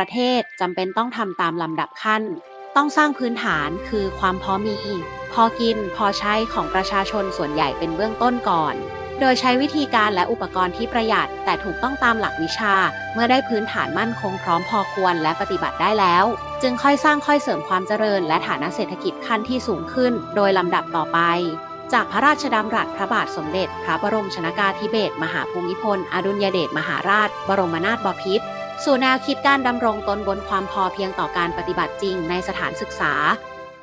ประเทศจำเป็นต้องทำตามลำดับขั้น ต้องสร้างพื้นฐานคือความพอมี พอกินพอใช้ของประชาชนส่วนใหญ่เป็นเบื้องต้นก่อน โดยใช้วิธีการและอุปกรณ์ที่ประหยัด แต่ถูกต้องตามหลักวิชา เมื่อได้พื้นฐานมั่นคงพร้อมพอควรและปฏิบัติได้แล้ว จึงค่อยสร้างค่อยเสริมความเจริญ และฐานะเศรษฐกิจขั้นที่สูงขึ้น โดยลำดับต่อไปจากพระราชดำรัสพระบาทสมเด็จ พระบรมชนากาธิเบศรมหาภูมิพล อดุลยเดชมหาราช บรมนาถบพิตร สู่แนวคิดการดำรงตนบนความพอเพียงต่อการปฏิบัติจริงในสถานศึกษา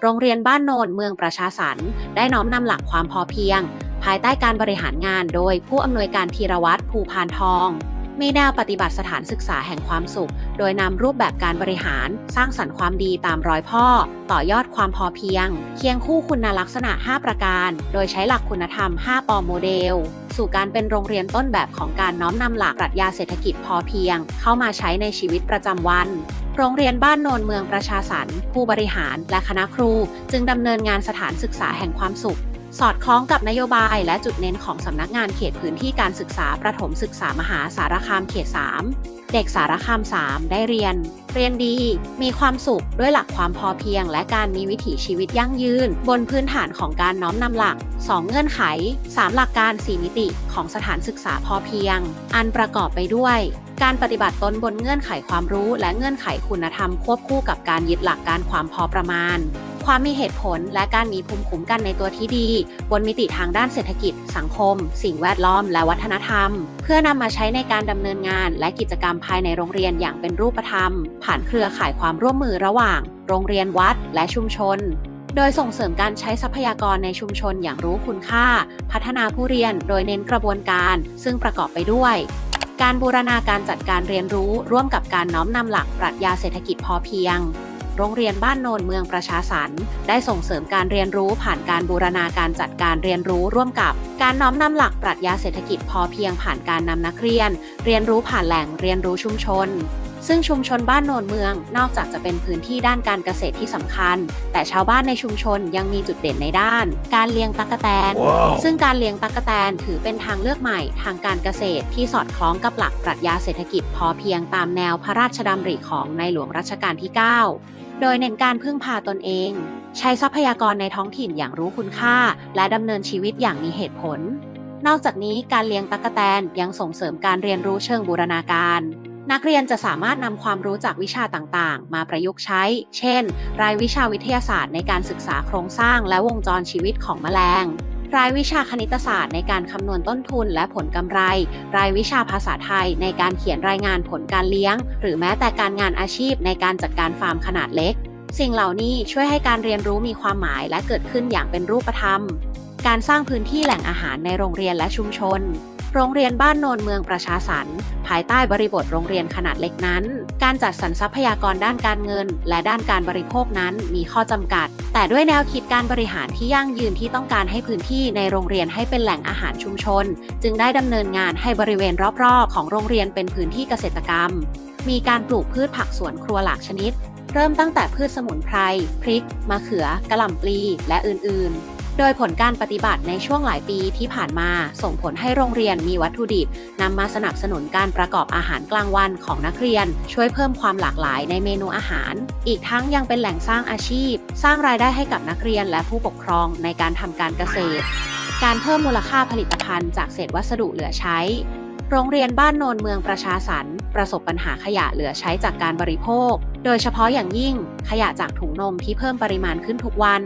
โรงเรียนบ้านโนนเมืองประชาสรรค์ได้น้อมนำหลักความพอเพียง ภายใต้การบริหารงานโดยผู้อำนวยการธีรวัตรภูพานทอง มีแนวปฏิบัติสถานศึกษาแห่งความสุข โดยนำรูปแบบการบริหาร สร้างสรรค์ความดีตามรอยพ่อ ต่อยอดความพอเพียง เคียงคู่คุณลักษณะ 5 ประการ โดยใช้หลักคุณธรรม 5 ปอโมเดล สู่การเป็นโรงเรียนต้นแบบของการน้อมนำหลักปรัชญาเศรษฐกิจพอเพียง เข้ามาใช้ในชีวิตประจำวันโรงเรียนบ้านโนนเมืองประชาสรรค์ผู้บริหารและคณะครู จึงดำเนินงานสถานศึกษาแห่งความสุข สอดคล้องกับนโยบายและจุดเน้นของสำนักงานเขตพื้นที่การศึกษาประถมศึกษามหาสารคามเขต 3 เด็กสารคาม 3 ได้เรียน เรียนดี มีความสุขด้วยหลักความพอเพียง และการมีวิถีชีวิตยั่งยืน บนพื้นฐานของการน้อมนำหลัก 2 เงื่อนไข 3 หลักการ 4 มิติของสถานศึกษาพอเพียง อันประกอบไปด้วยการปฏิบัติตนบนเงื่อนไขความรู้และเงื่อนไขคุณธรรมควบคู่กับการยึดหลักการความพอประมาณ ความมีเหตุผลและการมีภูมิคุ้มกันในตัวที่ดี บนมิติทางด้านเศรษฐกิจ สังคม สิ่งแวดล้อม และวัฒนธรรม เพื่อนำมาใช้ในการดำเนินงาน และกิจกรรมภายในโรงเรียนอย่างเป็นรูปธรรม ผ่านเครือข่ายความร่วมมือระหว่าง โรงเรียนวัด และชุมชนโดยส่งเสริมการใช้ทรัพยากรในชุมชนอย่างรู้คุณค่า พัฒนาผู้เรียนโดยเน้นกระบวนการ ซึ่งประกอบไปด้วย การบูรณาการจัดการเรียนรู้ร่วมกับการน้อมนำหลักปรัชญาเศรษฐกิจพอเพียง โรงเรียนบ้านโนนเมืองประชาสรรค์ได้ส่งเสริมการเรียนรู้ผ่านการบูรณาการจัดการเรียนรู้ร่วมกับ การน้อมนำหลักปรัชญาเศรษฐกิจพอเพียงผ่านการนำนักเรียน เรียนรู้ผ่านแหล่งเรียนรู้ชุมชน ซึ่งชุมชนบ้านโนนเมือง นอกจากจะเป็นพื้นที่ด้านการเกษตรที่สำคัญ แต่ชาวบ้านในชุมชนยังมีจุดเด่นในด้าน การเลี้ยงตั๊กแตนซึ่งการเลี้ยงตั๊กแตนถือเป็นทางเลือกใหม่ทางการเกษตรที่สอดคล้องกับหลักปรัชญาเศรษฐกิจพอเพียงตามแนวพระราชดำริของในหลวงรัชกาลที่ 9 โดยเน้นการพึ่งพาตนเอง ใช้ทรัพยากรในท้องถิ่นอย่างรู้คุณค่า และดำเนินชีวิตอย่างมีเหตุผลนอกจากนี้การเลี้ยงตั๊กแตนยังส่งเสริมการเรียนรู้เชิงบูรณาการ นักเรียนจะสามารถนำความรู้จากวิชาต่างๆ มาประยุกต์ใช้ เช่น รายวิชาวิทยาศาสตร์ในการศึกษาโครงสร้างและวงจรชีวิตของแมลง รายวิชาคณิตศาสตร์ในการคำนวณต้นทุนและผลกำไร รายวิชาภาษาไทยในการเขียนรายงานผลการเลี้ยง หรือแม้แต่การงานอาชีพในการจัดการฟาร์มขนาดเล็ก สิ่งเหล่านี้ช่วยให้การเรียนรู้มีความหมายและเกิดขึ้นอย่างเป็นรูปธรรม การสร้างพื้นที่แหล่งอาหารในโรงเรียนและชุมชน โรงเรียนบ้านโนนเมืองประชาสรรค์ภายใต้บริบทโรงเรียนขนาดเล็กนั้น การจัดสรรทรัพยากรด้านการเงิน และด้านการบริโภคนั้นมีข้อจำกัด แต่ด้วยแนวคิดการบริหารที่ยั่งยืนที่ต้องการให้พื้นที่ในโรงเรียนให้เป็นแหล่งอาหารชุมชน จึงได้ดำเนินงานให้บริเวณรอบๆ ของโรงเรียนเป็นพื้นที่เกษตรกรรม มีการปลูกพืชผักสวนครัวหลากชนิด เริ่มตั้งแต่พืชสมุนไพร พริก มะเขือกะหล่ำปลี และอื่นๆ โดยผลการปฏิบัติในช่วงหลายปีที่ผ่านมาส่งผลให้โรงเรียนมีวัตถุดิบนำมาสนับสนุนการประกอบอาหารกลางวันของนักเรียน ช่วยเพิ่มความหลากหลายในเมนูอาหาร อีกทั้งยังเป็นแหล่งสร้างอาชีพ สร้างรายได้ให้กับนักเรียนและผู้ปกครองในการทำการเกษตร การเพิ่มมูลค่าผลิตภัณฑ์จากเศษวัสดุเหลือใช้ โรงเรียนบ้านโนนเมืองประชาสรรประสบปัญหาขยะเหลือใช้จากการบริโภค โดยเฉพาะอย่างยิ่งขยะจากถุงนมที่เพิ่มปริมาณขึ้นทุกวัน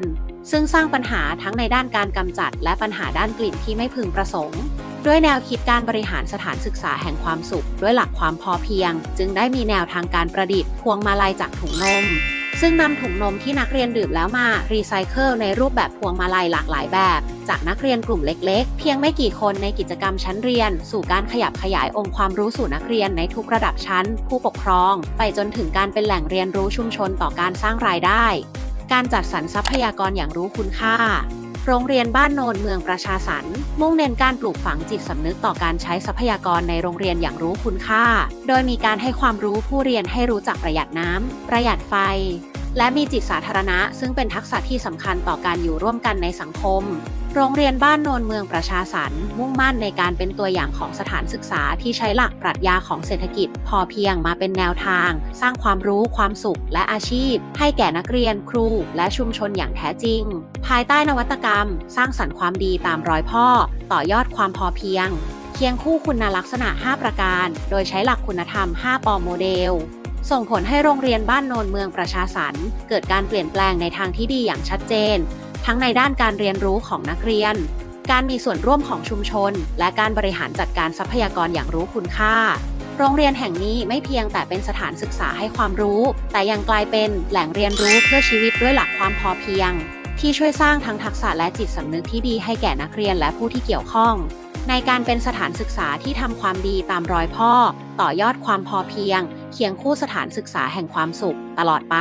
ซึ่งสร้างปัญหาทั้งในด้านการกำจัด และปัญหาด้านกลิ่นที่ไม่พึงประสงค์ ด้วยแนวคิดการบริหารสถานศึกษาแห่งความสุข ด้วยหลักความพอเพียง จึงได้มีแนวทางการประดิษฐ์พวงมาลัยจากถุงนม ซึ่งนำถุงนมที่นักเรียนดื่มแล้วมารีไซเคิลในรูปแบบพวงมาลัยหลากหลายแบบ จากนักเรียนกลุ่มเล็ก ๆ เพียงไม่กี่คนในกิจกรรมชั้นเรียน สู่การขยับขยายองค์ความรู้สู่นักเรียนในทุกระดับชั้น ผู้ปกครอง ไปจนถึงการเป็นแหล่งเรียนรู้ชุมชนต่อการสร้างรายได้ การจัดสรรทรัพยากรอย่างรู้คุณค่า โรงเรียนบ้านโนนเมืองประชาสรรค์มุ่งเน้นการปลูกฝังจิตสำนึกต่อการใช้ทรัพยากรในโรงเรียนอย่างรู้คุณค่า โดยมีการให้ความรู้ผู้เรียนให้รู้จักประหยัดน้ำประหยัดไฟ และมีจิตสาธารณะ ซึ่งเป็นทักษะที่สำคัญต่อการอยู่ร่วมกันในสังคม โรงเรียนบ้านโนนเมืองประชาสรรค์มุ่งมั่นในการเป็นตัวอย่างของสถานศึกษาที่ใช้หลักปรัชญาของเศรษฐกิจ พอเพียงมาเป็นแนวทาง สร้างความรู้ความสุขและอาชีพ ให้แก่นักเรียนครู และชุมชนอย่างแท้จริง ภายใต้นวัตกรรม สร้างสรรค์ความดีตามรอยพ่อ ต่อยอดความพอเพียง เคียงคู่คุณลักษณะ 5 ประการ โดยใช้หลักคุณธรรม 5 ปอโมเดล ส่งผลให้โรงเรียนบ้านโนนเมืองประชาสรรค์เกิดการเปลี่ยนแปลงในทางที่ดีอย่างชัดเจน ทั้งในด้านการเรียนรู้ของนักเรียน การมีส่วนร่วมของชุมชน และการบริหารจัดการทรัพยากรอย่างรู้คุณค่า โรงเรียนแห่งนี้ไม่เพียงแต่เป็นสถานศึกษาให้ความรู้ แต่ยังกลายเป็นแหล่งเรียนรู้เพื่อชีวิตด้วยหลักความพอเพียง ที่ช่วยสร้างทั้งทักษะและจิตสำนึกที่ดีให้แก่นักเรียนและผู้ที่เกี่ยวข้องในการเป็นสถานศึกษาที่ทำความดีตามรอยพ่อ ต่อยอดความพอเพียง เคียงคู่สถานศึกษาแห่งความสุขตลอดไป